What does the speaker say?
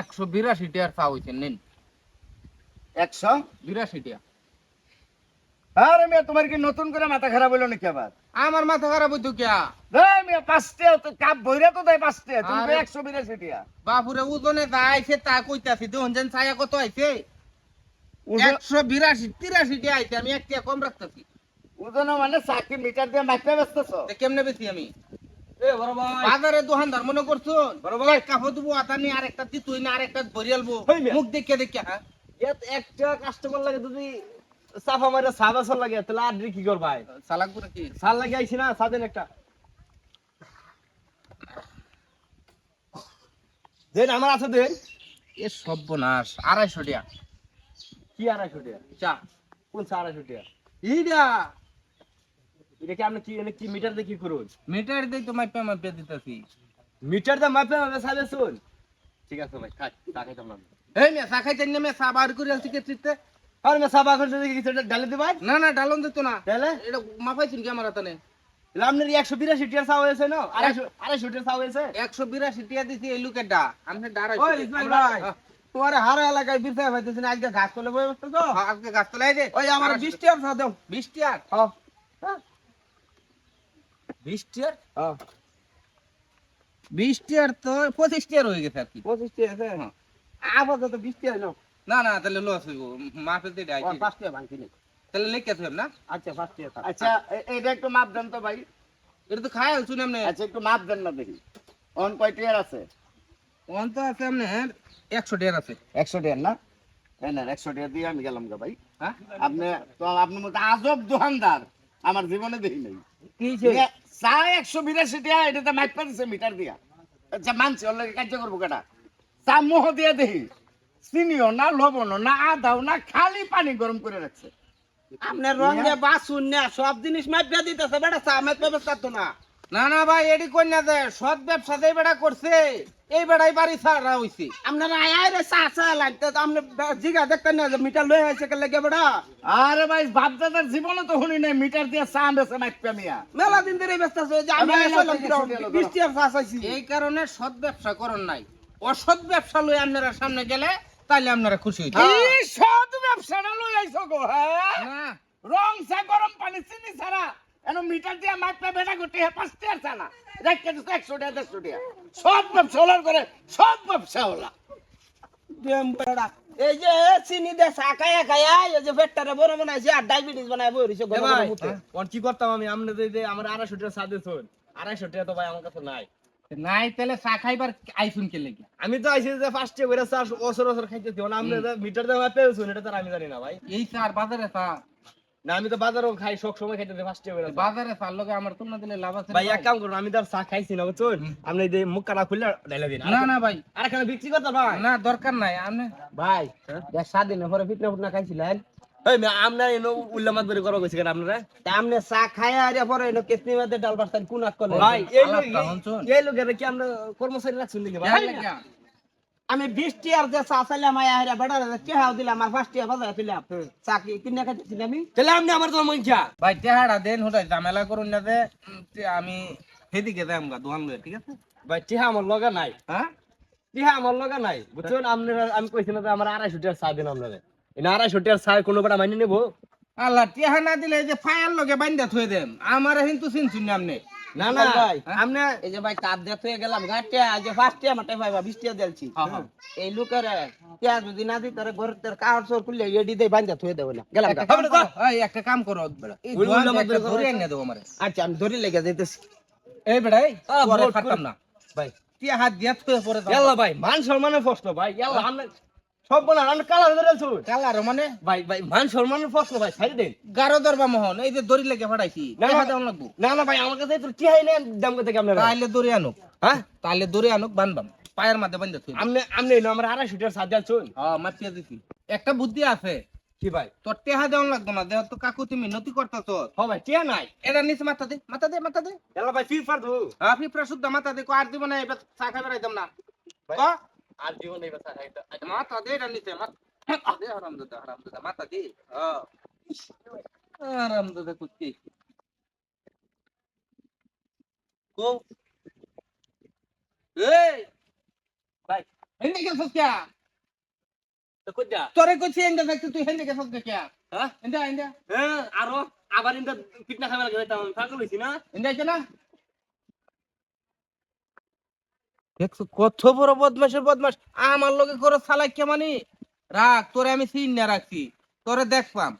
একশো বিরাশি টিয়ার চা হয়েছে নিন। একশো? বিরাশি টিয়া। আরে মেয়ে তোমার কি নতুন করে মাথা খারাপ হইল নাকি আবার? আমার মাথা খারাপ হইতো কিয়া? এই মেয়ে পাঁচটে তো কাপ বইরা তো দেয় পাঁচটে তুমি তো একশো বিরাশি টিয়া। বাপুরে ওজনে যা আইছে তা কইতাছি দেখুন যেন ছায়া কত আইছে। একশো বিরাশি তিরাশি টিয়া আইছে আমি এক টিয়া কম রাখতেছি। ওজনও মানে চাকরি মিটার দিয়ে মাইপে ব্যস্তছ তা কেমনে বেশি আমি? বাজারে দোকানদার মনে করছ? কাপড় দেবো আতা নিয়ে আরেকটা দিতুই না আরেকটা ভরিয়ালবো হই মিয়া। মুখ দেখে দেখে হ্যাঁ? একটা কাস্টমার লাগে যদি সাফা মারে সাদা সর লাগে তাহলে আর কি কর ভাই সালাক করে কি? সাল লাগে আইছি না সাদেন একটা। দেন আমার আছে দেন। এ সর্বনাশ আড়াইশো টিয়া কি আড়াইশো টাকা? চা। কোন চা আড়াইশো টাকা? ইডা এটা কি আপনি কি এনে কি মিটার দিয়ে কি করুন? মিটার দিয়ে তো মাইপে মাইপে দিতেছি। মিটার দিয়ে মাপে মাপে সাদে শুন। ঠিক আছে ভাই খাই চা খাইতাম না। এই মেয়ে চা খাইতে নেমে চা বার করে আলছি কে চিত্তে আর মে সাবা করতে দেখি কিছু ডালে দিবাই। না না ডালন দিত না। তাহলে এটা মাপাইছেন কি আমার হাতে আপনার একশো বিরাশি টিয়ার চা হয়েছে না? আড়াইশো আড়াইশো টিয়ার চা হয়েছে? একশো বিরাশি টিয়া দিছি এই লোকের ডা ওই ইসমাইল ভাই। তোমার হারা এলাকায় বিরসায় পাইতেছি না আজকে ঘাস তোলে বই তো? আজকে গাছ তোলাই দে। ওই আমার বিশ টিয়ার চা দাও। বিশ টিয়ার? হ্যাঁ। বিশ টিয়ার হ্যাঁ বিশ টিয়ার তো পঁচিশ টিয়ার হয়ে গেছে আর কি। পঁচিশ টিয়া আছে হ্যাঁ। আপাতত বিশ টিয়া নাও। না না তাহলে লস হইব। মাপে দিয়ে ডাই পাঁচ টিয়া ভাঙছি তাহলে লেখে থইব না? আচ্ছা পাঁচ টিয়া আচ্ছা। এটা একটু মাপ দেন তো ভাই। এটা তো খাই আলছুন আপনি আচ্ছা একটু মাপ দেন না দেখি। অন কয় টিয়ার আছে? অন তো আছে আপনি একশো টিয়ার আছে। একশো টিয়ার না? একশো দিয়ে আমি গেলাম গা ভাই। হ্যাঁ? আপনি তো আপনার মতো আজব দোকানদার আমার জীবনে দেখি নাই। চা একশো বিরাশি টিয়া এটাতে মাইপা দিছে মিটার দিয়া। আচ্ছা মানছি ওর লাগে কার্য করব কেটা। চা, মোহ দিয়ে দেখি চিনিও না লবণও না, আদাও না, খালি পানি গরম করে রাখছে আপনার রঙে বাসুন না সব জিনিস মাপিয়া দিতেছে, বেটা, চা মাপিয়া বেচাতো তো না। না না ভাই এডি কন্যা দে সৎ ব্যবসা বেড়া করছে এই বেড়াই বাড়ি ছাড়া হইছে। আপনার আয় রে চা চা লাগতে আপনি জিগা দেখতেন না যে মিটার লয়ে আছে কে লাগে আরে ভাই বাপদাদার জীবনে তো শুনি নাই মিটার দিয়ে চা মেলা দিন ধরে ব্যস্ত আছে যে আমি চা চাইছি। এই কারণে সৎ ব্যবসা করেন নাই। অসৎ ব্যবসা লই আপনারা সামনে গেলে তাইলে আপনারা খুশি হইতে এই সদ ব্যবসাটা লই আইছো গো হ্যাঁ? রং চা গরম পানি চিনি ছাড়া। এন মিটার দিয়ে মাইপা বেটা করতে হে পাঁচ টিয়ার চা না রেখে দিচ্ছে একশো টাকা দেড়শো টাকা সব ব্যবসা হলার করে সব ব্যবসা হলা। দেম এই যে চিনি দে চা খায়া খায়া এই যে পেটটারে বড় বানাইছে আর ডায়াবেটিস বানায় বই রইছে কোন কি করতাম আমি? আমনে যে আমার আড়াইশো টাকা সাদে শোন। আড়াইশো টাকা তো ভাই আমার কাছে নাই। নাই তাহলে চা খাইবার আইসুন কে লেগে? আমি তো আইসি যে ফার্স্টে করে চার বছর বছর খাইতেছি আমনে যে মিটার দেওয়া পেয়েছুন এটা তো আমি জানি না ভাই। এই চার বাজারে চা। না আমি তো বাজারও খাই সব সময় ফার্স্টে করে চা। বাজারে চার লগে আমার তুলনা দিলে লাভ আছে ভাই এক কাম করুন আমি তো আর চা খাইছি না বুঝছেন? আপনি মুখ খুললে ডাইলা দিন। না না ভাই। আর এখানে বিক্রি করতে ভাই? না দরকার নাই আপনি ভাই দেখ সাত পরে ফিটনা ফুটনা খাইছিলেন। এই আমরা এনো উল্লা মাত করে করা কইছি কেন আপনারা? তা আমনে চা খায়া আরে পরে এনো কেসনি ডাল বাস্তান কুনাক করলে ভাই এই লোক? এই লোকের কি আমরা কর্মচারী রাখছুন নাকি ভাই। আমি বিশ টিয়ার যে চা চাইলাম আয়া বেড়া চেহাও দিলাম আর ফার্স্ট টিয়ার বাজারে তুলাম চা কি কিনে খাইতেছিলাম আমি? তাহলে আপনি আমার তো মনছা ভাই টেহাড়া দেন হোটাই ঝামেলা করুন না যে আমি সেদিকে যাই আমগা দোকান লয়ে ঠিক আছে? ভাই টিহা আমার লগা নাই। হ্যাঁ? টিহা আমার লগা নাই। বুঝছেন আপনারা আমি কইছি না যে আমার আড়াইশো টাকার চা দিন আপনারা এই আড়াইশো টাকার চা কোনো বেটা মাইনে নেব? আল্লাহ টেহা না দিলে যে ফায়ার লগে বাইন্দা থই দেন আমার কিন্তু চিনছুন না আপনি না না ভাই, আপনি এই যে ভাই থয়ে গেলাম গাঁটে আজ ফার্স্ট টিয়া মাঠে ভাই টিয়া দিলছি। হ্যাঁ, হ্যাঁ। এই লোকের টিয়া যদি না দিই তারে ঘর তার কাঠ সর খুললে এডি দেই বান্ধা থয়ে দেবো না। গেলাম এই একটা কাম করো এই। ধরে এনে দেবো আমারে। আচ্ছা আমি ধরে লেগে যাইতেছি। এই বেড়াই পরে খাতাম না। ভাই। টিয়া হাত দিয়া থুয়ে পরে। ভাই মান সম্মানের প্রশ্ন ভাই। ইয়াল্লা সব বলা কালার মানে? ভাই ভাই মান সম্মানের প্রশ্ন ভাই ছাড়ি দেন। গারো দরবা মোহন এই যে দড়ি লেগে ফাটাইছি না, টেহা। লাগবো। না না ভাই আমার কাছে তো টিহাই নেন দাম কত আপনারা? তাইলে দড়ি আনুক। হ্যাঁ? তাইলে দড়ি আনুক বানবাম। পায়ের মাঝে বান্ধা আমনে আমনে এনো আমরা আড়াইশো টাকার চা দিয়াছুন হ্যাঁ মাপিয়া দিছি। একটা বুদ্ধি আছে। কি ভাই? তোর টেহা দেওয়ান লাগতো না দেহ তো কাকু তুমি নতি করতেছ হ ভাই টিয়া নাই। এটা নিচে মাথা দে মাথা দে মাথা দে। ইয়াল্লা ভাই ফির ফার দু হ্যাঁ ফিফরা শুদ্ধ মাথা দে কো আর দিব না এবার চা খাই বেড়াইতাম না। আর জীবন এই বাসা মাথা দে এটা নিচে মাথা দে হারাম দাদা হারাম দাদা মাথা দে হ্যাঁ হারাম দাদা কুত্তি। কো। এই! ভাই হেন্দে কে? তো কই যা? তোরে কইছি হেন্দে দেখতে তুই হেন্দে কে হ্যাঁ? হেন্দে হেন্দে হ্যাঁ আরও আবার ইন্দা পিটনা খাবার লাগে তাম পাগল হইছি না? হেন্দে কেনা দেখছ কত বড় বদমাসের বদমাস আমার লগে করে সালাই কে মানি? রাখ, তোরে আমি চিন না রাখছি। তোরে দেখবাম